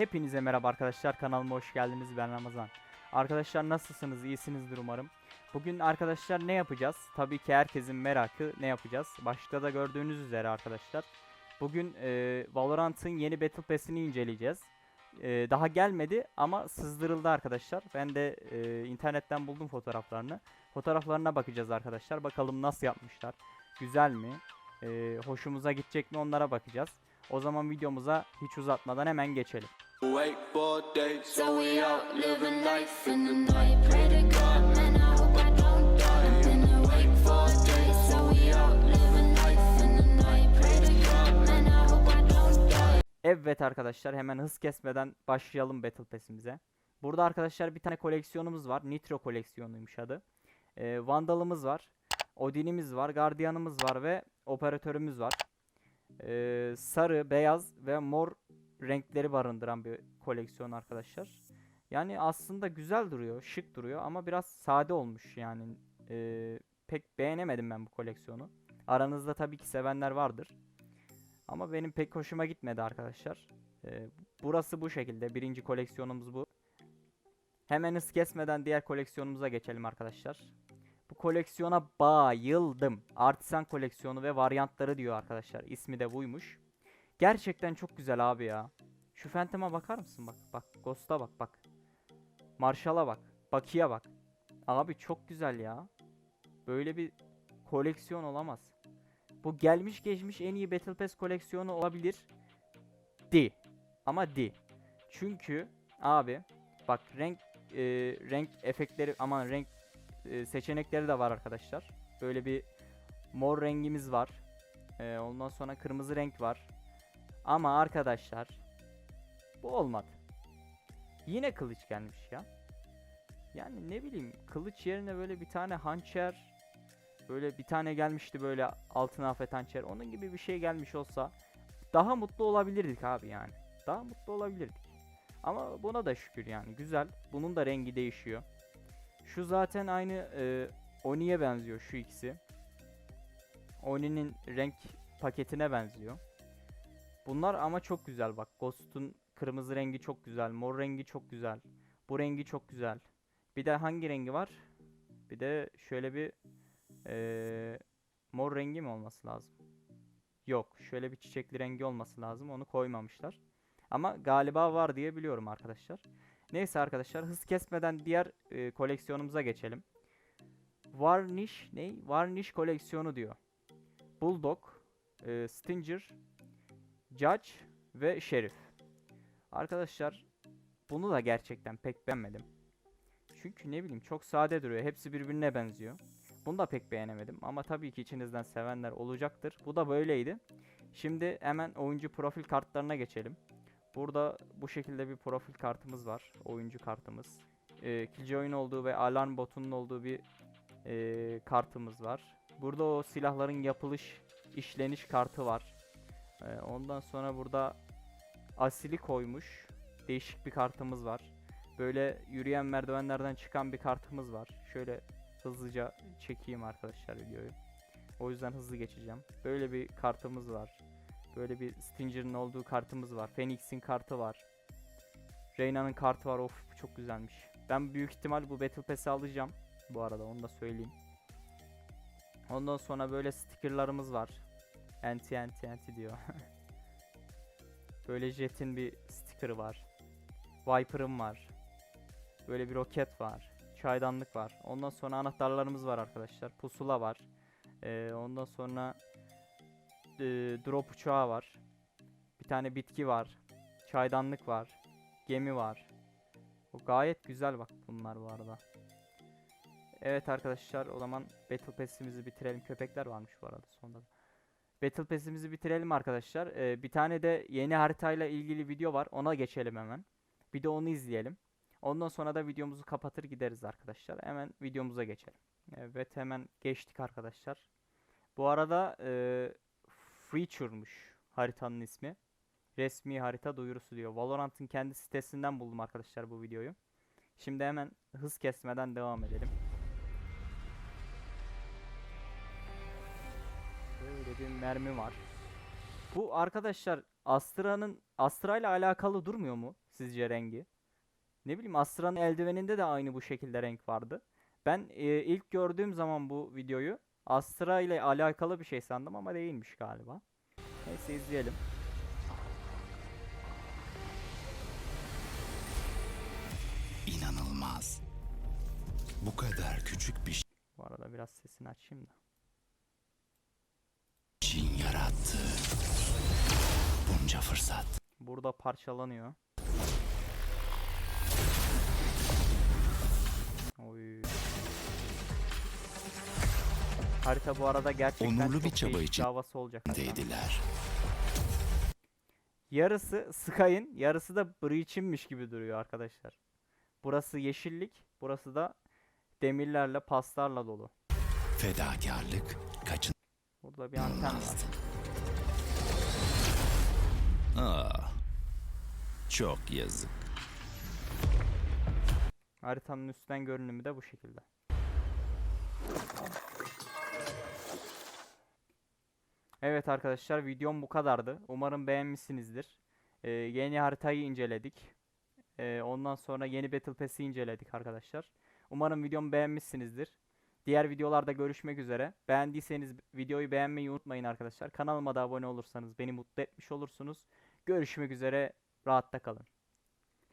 Hepinize merhaba arkadaşlar kanalıma hoş geldiniz ben Ramazan. Arkadaşlar nasılsınız iyisinizdir umarım. Bugün arkadaşlar ne yapacağız? Tabii ki herkesin merakı ne yapacağız? Başta da gördüğünüz üzere arkadaşlar. Bugün e, Valorant'ın yeni Battle Pass'ini inceleyeceğiz. E, daha gelmedi ama sızdırıldı arkadaşlar. Ben de e, internetten buldum fotoğraflarını. Fotoğraflarına bakacağız arkadaşlar. Bakalım nasıl yapmışlar. Güzel mi? E, hoşumuza gidecek mi onlara bakacağız. O zaman videomuza hiç uzatmadan hemen geçelim. Wakeboard days. So we out living life in the night. Pray to God, man, I hope I don't die. Been awake for days. So we out living life in the night. Pray to God, man, I hope I don't die. Evet arkadaşlar hemen hız kesmeden başlayalım Battle Pass'imize. Burada arkadaşlar bir tane koleksiyonumuz var. Nitro koleksiyonuymuş adı. Ee, Vandal'ımız var. Odin'imiz var. Guardian'ımız var ve operatörümüz var. Ee, sarı, beyaz ve mor renkleri barındıran bir koleksiyon arkadaşlar. Yani aslında güzel duruyor, şık duruyor ama biraz sade olmuş yani. Ee, pek beğenemedim ben bu koleksiyonu. Aranızda tabii ki sevenler vardır. Ama benim pek hoşuma gitmedi arkadaşlar. Ee, burası bu şekilde. Birinci koleksiyonumuz bu. Hemen hız kesmeden diğer koleksiyonumuza geçelim arkadaşlar. Bu koleksiyona bayıldım. Artisan koleksiyonu ve varyantları diyor arkadaşlar. İsmi de buymuş. Gerçekten çok güzel abi ya. Şu Phantom'a bakar mısın bak. Bak Ghost'a bak bak. Marshall'a bak. Baki'ye bak. Abi çok güzel ya. Böyle bir koleksiyon olamaz. Bu gelmiş geçmiş en iyi Battle Pass koleksiyonu olabilir. Di. Ama di. Çünkü abi bak renk e, renk efektleri aman renk e, seçenekleri de var arkadaşlar. Böyle bir mor rengimiz var. E, ondan sonra kırmızı renk var. Ama arkadaşlar bu olmadı. Yine kılıç gelmiş ya. Yani ne bileyim kılıç yerine böyle bir tane hançer böyle bir tane gelmişti böyle altın afet hançer onun gibi bir şey gelmiş olsa daha mutlu olabilirdik abi yani. Daha mutlu olabilirdik. Ama buna da şükür yani güzel. Bunun da rengi değişiyor. Şu zaten aynı e, Oni'ye benziyor şu ikisi. Oni'nin renk paketine benziyor. Bunlar ama çok güzel bak. Ghost'un kırmızı rengi çok güzel. Mor rengi çok güzel. Bu rengi çok güzel. Bir de hangi rengi var? Bir de şöyle bir eee, mor rengi mi olması lazım? Yok. Şöyle bir çiçekli rengi olması lazım. Onu koymamışlar. Ama galiba var diye biliyorum arkadaşlar. Neyse arkadaşlar hız kesmeden diğer e, koleksiyonumuza geçelim. Varnish ne? Varnish koleksiyonu diyor. Bulldog, e, Stinger, Judge ve Sheriff. Arkadaşlar bunu da gerçekten pek beğenmedim. Çünkü ne bileyim çok sade duruyor. Hepsi birbirine benziyor. Bunu da pek beğenemedim ama tabii ki içinizden sevenler olacaktır. Bu da böyleydi. Şimdi hemen oyuncu profil kartlarına geçelim. Burada bu şekilde bir profil kartımız var. Oyuncu kartımız. Ee, Killjoy'un olduğu ve alarm botunun olduğu bir ee, kartımız var. Burada o silahların yapılış, işleniş kartı var. Ee, ondan sonra burada asili koymuş. Değişik bir kartımız var. Böyle yürüyen merdivenlerden çıkan bir kartımız var. Şöyle hızlıca çekeyim arkadaşlar videoyu. O yüzden hızlı geçeceğim. Böyle bir kartımız var. Böyle bir Stinger'ın olduğu kartımız var. Phoenix'in kartı var. Reyna'nın kartı var. Of çok güzelmiş. Ben büyük ihtimal bu Battle Pass'i alacağım. Bu arada onu da söyleyeyim. Ondan sonra böyle stickerlarımız var. Anti anti anti diyor. böyle Jet'in bir sticker'ı var. Viper'ım var. Böyle bir roket var. Çaydanlık var. Ondan sonra anahtarlarımız var arkadaşlar. Pusula var. Ee, ondan sonra e, drop uçağı var. Bir tane bitki var. Çaydanlık var. Gemi var. O gayet güzel bak bunlar bu arada. Evet arkadaşlar o zaman Battle Pass'imizi bitirelim. Köpekler varmış bu arada sonunda. Battle Pass'imizi bitirelim arkadaşlar. Ee, bir tane de yeni haritayla ilgili video var. Ona geçelim hemen. Bir de onu izleyelim. Ondan sonra da videomuzu kapatır gideriz arkadaşlar. Hemen videomuza geçelim. Evet hemen geçtik arkadaşlar. Bu arada e, Feature'muş haritanın ismi. Resmi harita duyurusu diyor. Valorant'ın kendi sitesinden buldum arkadaşlar bu videoyu. Şimdi hemen hız kesmeden devam edelim. Bir mermi var. Bu arkadaşlar Astra'nın Astra ile alakalı durmuyor mu sizce rengi? Ne bileyim Astra'nın eldiveninde de aynı bu şekilde renk vardı. Ben e, ilk gördüğüm zaman bu videoyu Astra ile alakalı bir şey sandım ama değilmiş galiba. Neyse izleyelim. İnanılmaz. Bu kadar küçük bir Bu arada biraz sesini açayım da. Yarattığı bunca fırsat. Burada parçalanıyor. Oy. Harita bu arada gerçekten Onurlu çok bir çaba için havası olacak. hatta. Deydiler. Yarısı Sky'ın, yarısı da Breach'inmiş gibi duruyor arkadaşlar. Burası yeşillik, burası da demirlerle, paslarla dolu. Fedakarlık Burada bir anten var. Ah, çok yazık. Haritanın üstten görünümü de bu şekilde. Evet arkadaşlar videom bu kadardı. Umarım beğenmişsinizdir. Ee, yeni haritayı inceledik. Ee, ondan sonra yeni Battle Pass'i inceledik arkadaşlar. Umarım videomu beğenmişsinizdir. Diğer videolarda görüşmek üzere. Beğendiyseniz videoyu beğenmeyi unutmayın arkadaşlar. Kanalıma da abone olursanız beni mutlu etmiş olursunuz. Görüşmek üzere. Rahatta kalın.